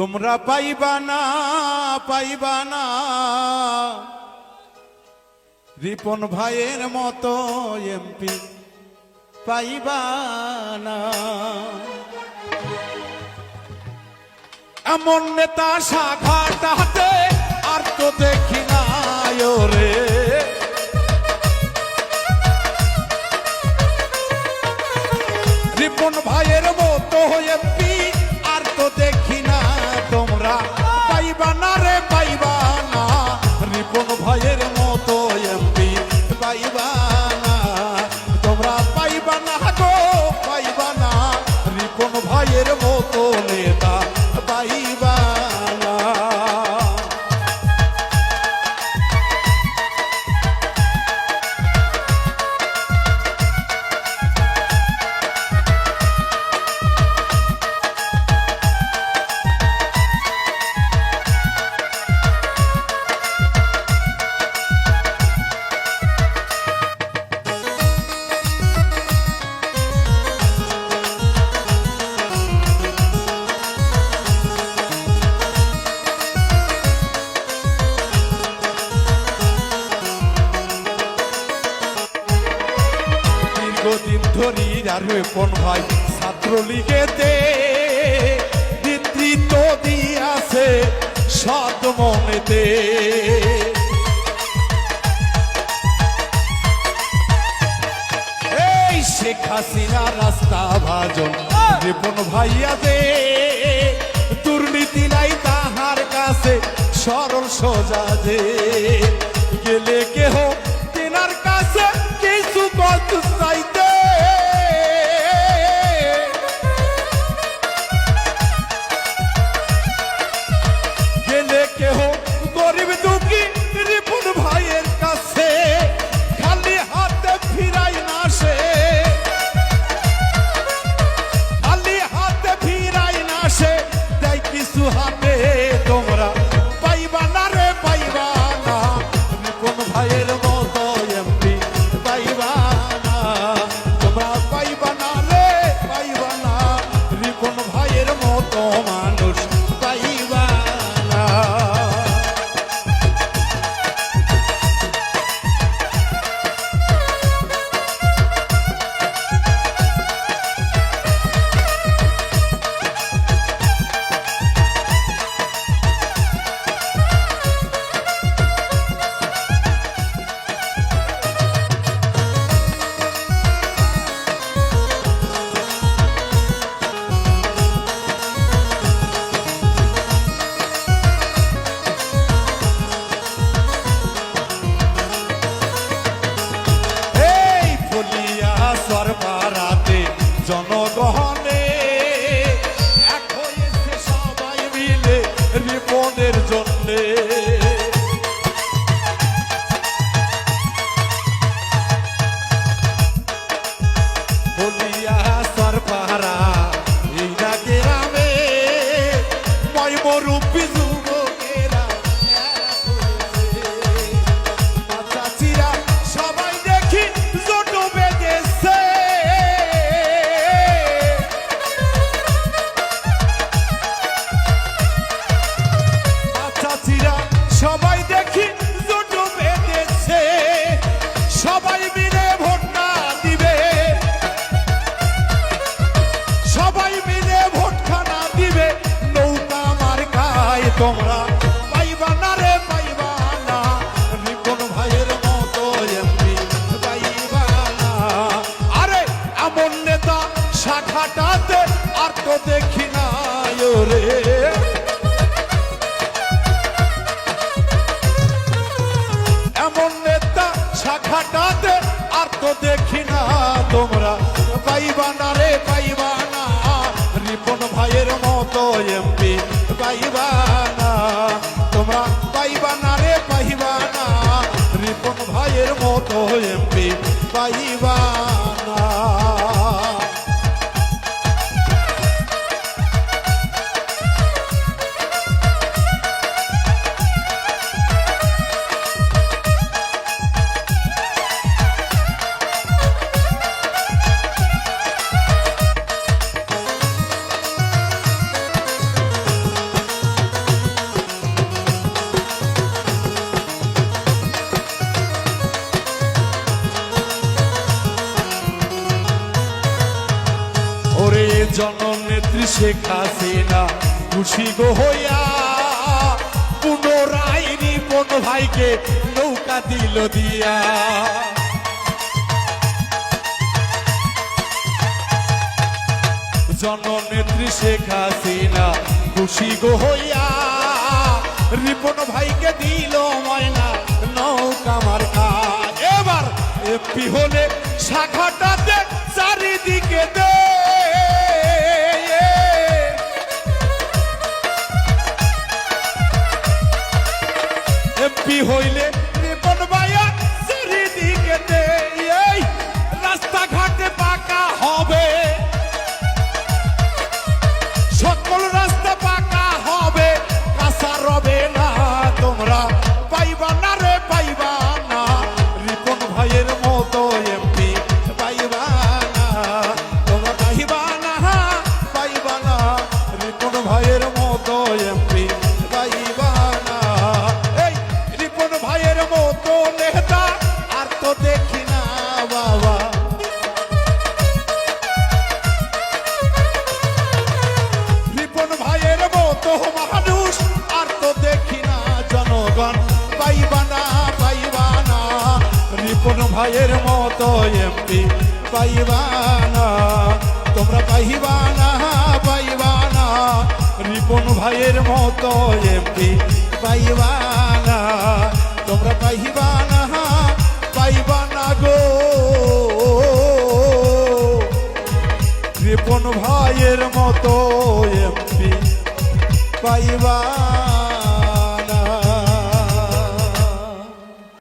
তোমরা পাইবা না পাইবা না। রিপন ভাইয়ের মতো এমপি পাইবা না। এমন নেতা শাখাটাতে আর তো দেখি না রে রিপন ভাইয়ের মতো এমপি আর তো দেখি ধরি আর কোন ভাই? ছাত্রলীগেতে নেতৃত্ব দিয়াছে সৎ মনেতে। শেখ হাসিনা রাস্তা ভাজন, রিপন ভাইয়া দে দুর্নীতি নাই তাহার কাছে, সরল সোজা যে গেলে কেহ তোমরা পাইবা না রে, পাইবা না। রিপন ভাইয়ের মতো এমপি পাইবা না। আরে, এমন নেতা শাখাটাতে আর তো দেখি না রে এমন নেতা শাখাটাতে আর তো দেখি না তোমরা। পাইবা না রে, পাইবা না। রিপন ভাইয়ের মতো এমপি পাইবা মতো এমপি পাইবা জননেত্রী শেখ হাসিনা খুশি গো হইয়া পুনরায় রিপন ভাইকে নৌকা দিল দিয়া। জননেত্রী শেখ হাসিনা খুশি গো হইয়া রিপন ভাইকে দিল ময়না নৌকা আমার কাজ এবার এপি হলে শাখাটাতে চারিদিকে দে এমপি হইলে রিপন ভাইয়া চারিদিকে এই রাস্তাঘাটে পাকা হবে। সকল মতো এমপি পাইবানা, তোমরা পাইবা না পাইবা রিপন ভাইয়ের মতো এমপি পাইবানা, তোমরা পাইবা না পাইবা গো। রিপন ভাইয়ের মতো এমপি পাইবা